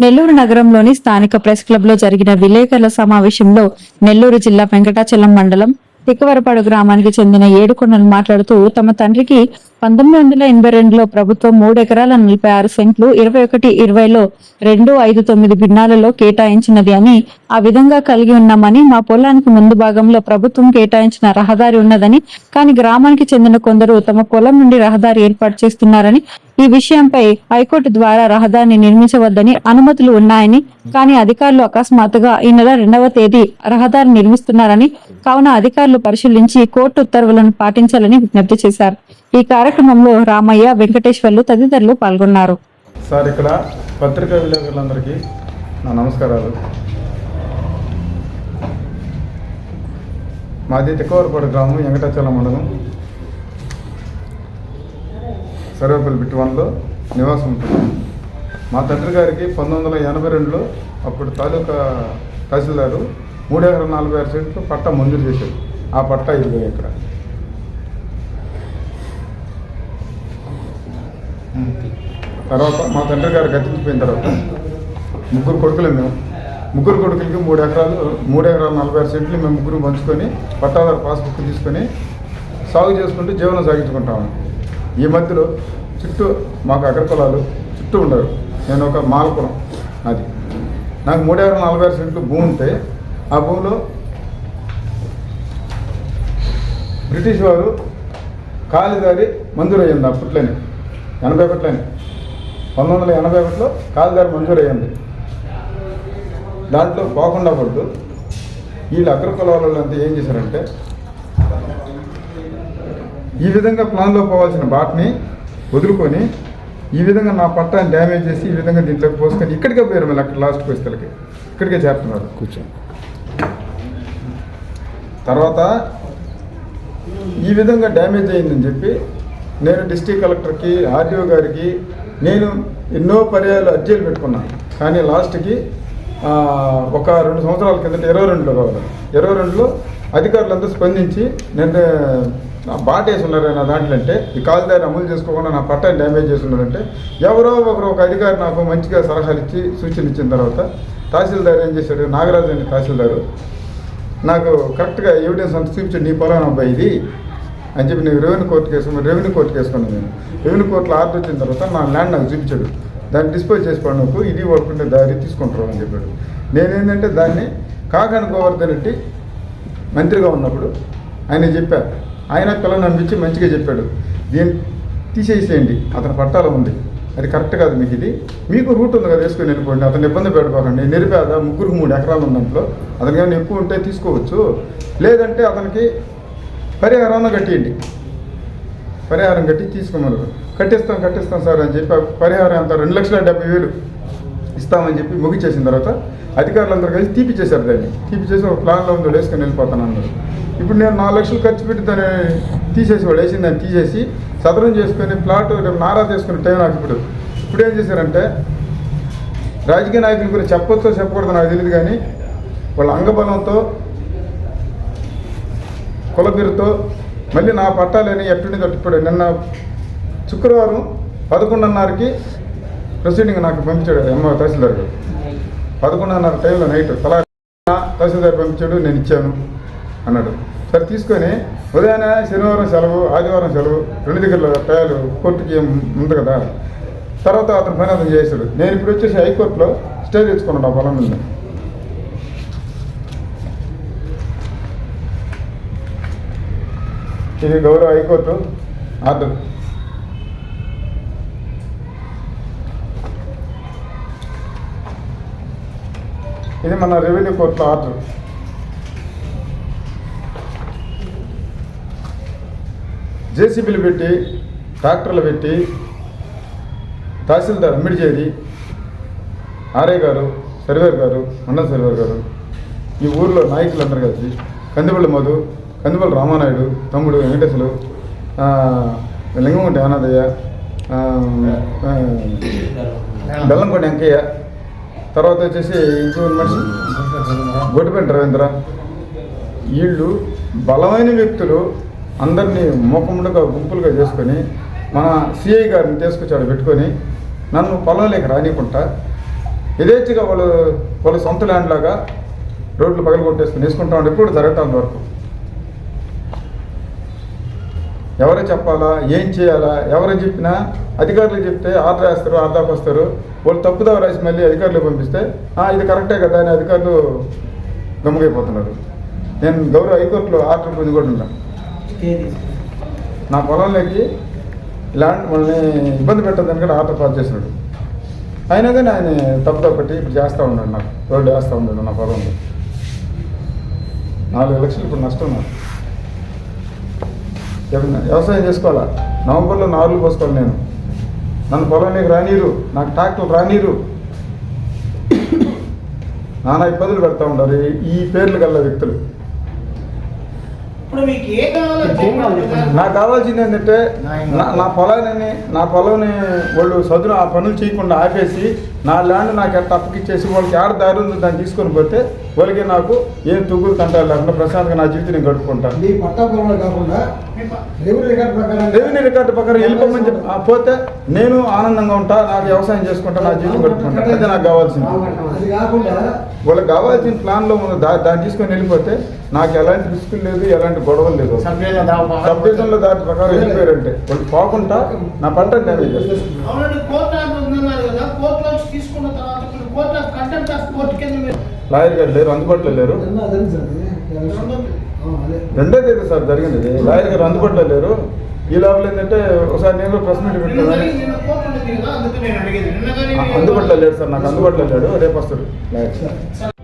నెల్లూరు నగరంలోని స్థానిక ప్రెస్ క్లబ్లో జరిగిన విలేకరుల సమావేశంలో నెల్లూరు జిల్లా వెంకటాచలం మండలం తిక్కవరపాడు గ్రామానికి చెందిన ఏడుకొండలు మాట్లాడుతూ తమ తండ్రికి పంతొమ్మిది వందల ఎనభై రెండులో ప్రభుత్వం మూడు ఎకరాల నలభై ఆరు సెంట్లు ఇరవై ఒకటి ఇరవైలో రెండు ఐదు తొమ్మిది భిన్నాలలో కేటాయించినది అని ఆ విధంగా కలిగి ఉన్నామని మా పొలానికి ముందు భాగంలో ప్రభుత్వం కేటాయించిన రహదారి ఉన్నదని కానీ గ్రామానికి చెందిన కొందరు తమ పొలం నుండి రహదారి ఏర్పాటు చేస్తున్నారని ఈ విషయంపై హైకోర్టు ద్వారా రహదారిని నిర్మించవద్దని అనుమతులు ఉన్నాయని కానీ అధికారులు అకస్మాత్తుగా ఈ నెల రెండవ తేదీ రహదారి నిర్మిస్తున్నారని కావున అధికారులు పరిశీలించి కోర్టు ఉత్తర్వులను పాటించాలని విజ్ఞప్తి చేశారు. ఈ కార్యక్రమంలో రామయ్య వెంకటేశ్వర్లు తదితరులు పాల్గొన్నారు. సార్ ఇక్కడ పత్రికా విలేకరులందరికీ నా నమస్కారాలు. మాది తిక్కవరపాడు గ్రామం వెంకటాచలం మండలం. సర్వేపల్లి బిట్వాన్లో వన్లో నివాసం ఉంటుంది. మా తండ్రి గారికి పంతొమ్మిది వందల ఎనభై రెండులో అప్పుడు తాలూకా తహసీల్దారు మూడు ఎకర నలభై ఆరు సెంట్లు పట్టా మంజూరు చేశారు ఆ పట్టా ఇదిగో ఇక్కడ. తర్వాత మా తండ్రి గారు గతించిపోయిన తర్వాత ముగ్గురు కొడుకులు మేము. ముగ్గురు కొడుకులకి మూడు ఎకరాలు మూడు ఎకరాలు నలభై ఆరు సెంట్లు మేము ముగ్గురు పంచుకొని పట్టాదారు పాస్బుక్ తీసుకొని సాగు చేసుకుంటూ జీవనం సాగించుకుంటాము ఈ మధ్యలో చుట్టూ మాకు అగ్రకులాలు చుట్టూ ఉండరు. నేను ఒక మాలకులం అది. నాకు మూడు ఎకరాల నలభై ఆరు సెంట్లు భూమి ఉంటే ఆ భూమిలో బ్రిటిష్ వారు కాలిదారి మంజూరు అయ్యింది అప్పట్లోనే ఎనభై ఒకటిలోనే. పంతొమ్మిది వందల ఎనభై ఒకటిలో కాలిదారి మంజూరు అయ్యింది దాంట్లో పోకుండా పడుతూ వీళ్ళు అగ్రకులాలలో అంతా ఏం చేశారంటే ఈ విధంగా ప్లాన్లో పోవాల్సిన బాట్ని వదులుకొని ఈ విధంగా నా పట్టాన్ని డ్యామేజ్ చేసి ఈ విధంగా దీంట్లోకి పోసుకొని ఇక్కడికే పోయారు మళ్ళీ అక్కడ లాస్ట్ పోయిస్తలకి ఇక్కడికే చేరుతున్నారు. కూర్చో. తర్వాత ఈ విధంగా డ్యామేజ్ అయిందని చెప్పి నేను డిస్ట్రిక్ట్ కలెక్టర్కి ఆర్డీఓ గారికి నేను ఎన్నో పర్యాలు అర్జీలు పెట్టుకున్నాను. కానీ లాస్ట్కి ఒక రెండు సంవత్సరాల కిందట ఇరవై రెండులో కావాలి. ఇరవై రెండులో అధికారులంతా స్పందించి నేను నా బాట వేసున్నారు నా దాంట్లో అంటే ఈ కాలుదారి అమలు చేసుకోకుండా నా పట్టాన్ని డ్యామేజ్ చేసి ఎవరో ఒకరు ఒక అధికారి నాకు మంచిగా సలహాలు ఇచ్చి సూచనలు ఇచ్చిన తర్వాత తహసీల్దార్ ఏం చేశాడు? నాగరాజు అనే తహసీల్దారు నాకు కరెక్ట్గా ఎవిడెన్స్ అంత చూపించాడు నీ పొలం అబ్బాయి ఇది? అని చెప్పి నేను రెవెన్యూ కోర్టు కేసుకున్నాను రెవెన్యూ కోర్టు వేసుకున్నాను నేను. రెవెన్యూ కోర్టులో ఆర్డర్ వచ్చిన తర్వాత నా ల్యాండ్ నాకు చూపించాడు. దాన్ని డిస్పోజ్ చేసుకోండి నాకు ఇది పడుకుంటే దారి తీసుకుంటారు అని చెప్పాడు. నేనేంటంటే దాన్ని కాకాని గోవర్ధన్ రెడ్డి మంత్రిగా ఉన్నప్పుడు ఆయన చెప్పారు ఆయన పిల్లల్ని అనిపించి మంచిగా చెప్పాడు. దీన్ని తీసేసేయండి. అతని పట్టాలో ఉంది. అది కరెక్ట్ కాదు మీకు ఇది. మీకు రూట్ ఉంది కదా వేసుకొని వెళ్ళిపోండి. అతను ఇబ్బంది పెట్టుకోకండి నిరుపేద ముగ్గురికి మూడు ఎకరాలు ఉన్న దాంట్లో. అతనికి ఏమైనా ఎక్కువ ఉంటే తీసుకోవచ్చు. లేదంటే అతనికి పరిహారం కట్టేయండి. పరిహారం కట్టి తీసుకోమన్నారు. కట్టిస్తాం కట్టిస్తాం సార్ అని చెప్పి పరిహారం అంత రెండు లక్షల డెబ్బై వేలు ఇస్తామని చెప్పి ముగిచేసిన తర్వాత అధికారులందరూ కలిసి తీపిచ్చేశారు దాన్ని. తీపిచ్చేసి ఒక ప్లాన్లో ఉందో వేసుకొని వెళ్ళిపోతాను అన్నారు ఇప్పుడు నేను నాలుగు లక్షలు ఖర్చు పెట్టి దాన్ని తీసేసి వాడు వేసింది దాన్ని తీసేసి సదరం చేసుకొని ప్లాట్ రేపు నారా చేసుకుని టైం నాకు ఇప్పుడు. ఇప్పుడు ఏం చేశారంటే రాజకీయ నాయకుల గురించి చెప్పొచ్చో చెప్పకూడదు నాకు తెలియదు కానీ వాళ్ళ అంగబలంతో కులబిరుతో మళ్ళీ నా పట్టాలని ఎట్టుండి తట్టిపోయాడు నిన్న శుక్రవారం పదకొండున్నరకి ప్రొసీడింగ్ నాకు పంపించాడు ఎమ్మ తహసీల్దార్ గారు. పదకొండున్నర టైంలో నైట్ తలా తహసీల్దార్ పంపించాడు నేను ఇచ్చాను. అన్నాడు. సరే తీసుకొని ఉదయాన్నే శనివారం సెలవు ఆదివారం సెలవు రెండు దగ్గరలో టయాలు కోర్టుకి ఉంది కదా. తర్వాత అతను పని అతను చేశాడు. నేను ఇప్పుడు వచ్చేసి హైకోర్టులో స్టే తెచ్చుకున్నాడు ఆ పొలం మీద. ఇది గౌరవ హైకోర్టు ఆర్డర్. ఇది మన రెవెన్యూ కోర్టులో ఆర్డర్. జేసీబీలు పెట్టి ట్రాక్టర్లు పెట్టి తహసీల్దార్ అమ్మిడిచేరి ఆర్ఏ గారు సర్వేర్ గారు మండల సర్వేర్ గారు ఈ ఊర్లో నాయకులందరూ కలిసి కందిపల్లి మధు కందిపల్లి రామానాయుడు తమ్ముడు వెంకటేశ్వరు ఆ, లింగంగుంటి ఆనాదయ్య బెల్లంకొండ వెంకయ్య తర్వాత వచ్చేసి ఇంకో మనిషి గొడ్డుపెంట రవీంద్ర. వీళ్ళు బలమైన వ్యక్తులు అందరినీ మూకముడుగా గుంపులుగా చేసుకొని మన సిఐ గారిని తీసుకొచ్చాడు పెట్టుకొని నన్ను పొలంలోకి రానికుంటా యథేచ్ఛగా వాళ్ళు వాళ్ళ సొంత ల్యాండ్ లాగా రోడ్లు పగలు కొట్టేసుకుని వేసుకుంటా ఉంటే ఇప్పుడు జరగటం వరకు. ఎవరు చెప్పాలా? ఏం చేయాలా? ఎవరు చెప్పినా అధికారులు చెప్తే ఆర్డర్ వేస్తారు ఆర్దాకు వస్తారు వాళ్ళు తప్పుదవ రాసి మళ్ళీ అధికారులు పంపిస్తే ఇది కరెక్టే కదా అని అధికారులు గమ్ముగైపోతున్నారు. నేను గౌరవ హైకోర్టులో ఆర్డర్ పొంది కూడా ఉన్నాను నా పొలంలోకి ల్యాండ్ మనల్ని ఇబ్బంది పెట్టదని కూడా ఆర్డర్ పాస్ చేసినాడు అయినా కానీ ఆయన తప్పు తప్పటి ఇప్పుడు చేస్తూ ఉన్నాడు నాకు. రోడ్డు వేస్తూ ఉన్నాడు నా పొలంలో. నాలుగు లక్షలు ఇప్పుడు నష్టం నాకు. వ్యవసాయం చేసుకోవాలా? నవంబర్లో నాలుగు పోసుకోవాలి నేను. నన్ను పొలంలోకి రానీరు. నాకు ట్రాక్టర్ రానీరు. నానా ఇబ్బందులు పెడతా ఉండాలి ఈ- ఈ పేర్లు గల వ్యక్తులు. ఇప్పుడు మీకు ఏ కావాలో చెప్పండి సార్. నాకు కావాల్సింది ఏంటంటే నా నా పొలాన్ని నా పొలం వాళ్ళు చదువు ఆ పనులు చేయకుండా ఆపేసి నా ల్యాండ్ నాకు ఎట్ట అప్పకిచ్చేసి వాళ్ళకి ఆడ దారి ఉందో దాన్ని తీసుకొని పోతే వాళ్ళకి నాకు ఏం తుగ్గులు తంటాలు లేకుండా ప్రశాంతంగా నా జీవితం నేను గడుపుకుంటాను. రెవెన్యూ రికార్డు ప్రకారం రెవెన్యూ రికార్డు ప్రకారం వెళ్ళిపోమని చెప్పి పోతే నేను ఆనందంగా ఉంటా నాకు వ్యవసాయం చేసుకుంటా నా జీవితం గడుపుకుంటా. అదే నాకు కావాల్సింది వాళ్ళకి కావాల్సిన ప్లాన్లో ఉంది దా దాన్ని తీసుకొని వెళ్ళిపోతే నాకు ఎలాంటి రిస్క్ లేదు ఎలాంటి గొడవలు లేదు. సబ్డివిజన్లో దాని ప్రకారం వెళ్ళిపోయారంటే వాళ్ళు పోకుండా నా పంట డ్యామేజ్ చేస్తారు అవునండి కోర్టు ఆర్డర్ ఉందన్నారు కదా కోర్టులో నుంచి తీసుకున్న తర్వాత మీరు court of contempt of court కింద మీరు లాయర్ గారు లేరు అందుబాటులో లేరు. రెండో తేదీ సార్ జరిగింది. లాయర్ గారు అందుబాటులో లేరు. ఈ లోపల ఏంటంటే ఒకసారి నేను కూడా కానీ అందుబాటులో లేడు సార్ నాకు అందుబాటులో లేడు. రేపు వస్తాడు. Lawyer sir.